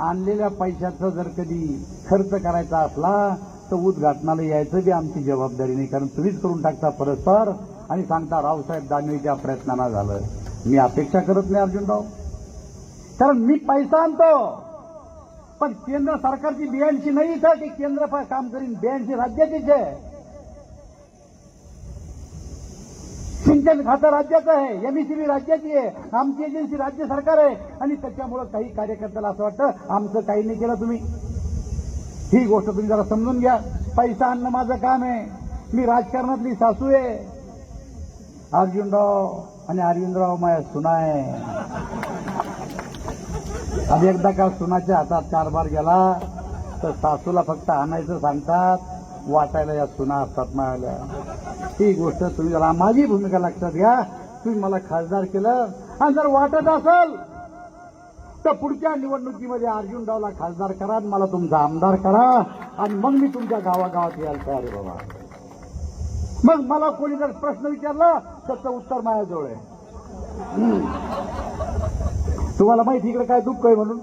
आणलेल्या पैशाचा जर कधी खर्च करायचा असला तर उद्घाटनाला यायचं बी आमची जबाबदारी नाही. कारण तुम्हीच करून टाकता परस्पर आणि सांगता रावसाहेब दानवेच्या प्रयत्नांना झालं. मी अपेक्षा करत नाही अर्जुनराव. कारण मी पैसा आणतो. पण केंद्र सरकारची बियाणशी नाही इथं. की केंद्र काम करीन. बियाणशी राज्याचीच आहे. सिंचन खातं राज्याचं आहे एमईसीबी राज्याची आहे आमची एजन्सी राज्य सरकार आहे. आणि त्याच्यामुळं काही कार्यकर्त्याला असं वाटतं आमचं काही नाही केलं तुम्ही. ही गोष्ट तुम्ही जरा समजून घ्या. पैसा आणणं माझं काम आहे. मी राजकारणातली सासू आहे. अर्जुनराव आणि अरविंदराव माया सुना आहे. आणि एकदा का सुनाच्या हातात कारभार गेला तर सासूला फक्त आणायचं सांगतात. वाटायला या सुना असतात मायाला. ही गोष्ट तुम्ही जरा माझी भूमिका लक्षात घ्या. तुम्ही मला खासदार केलं. आणि जर वाटत असेल तर पुढच्या निवडणुकीमध्ये अर्जुनरावला खासदार करा आणि मला तुमचा आमदार करा. आणि मग मी तुमच्या गावागावात यायला तयार आहे बाबा. मग मला कोणी जर प्रश्न विचारला त्याचं उत्तर माझ्याजवळ आहे. तुम्हाला माहिती इकडे काय दुःख आहे म्हणून?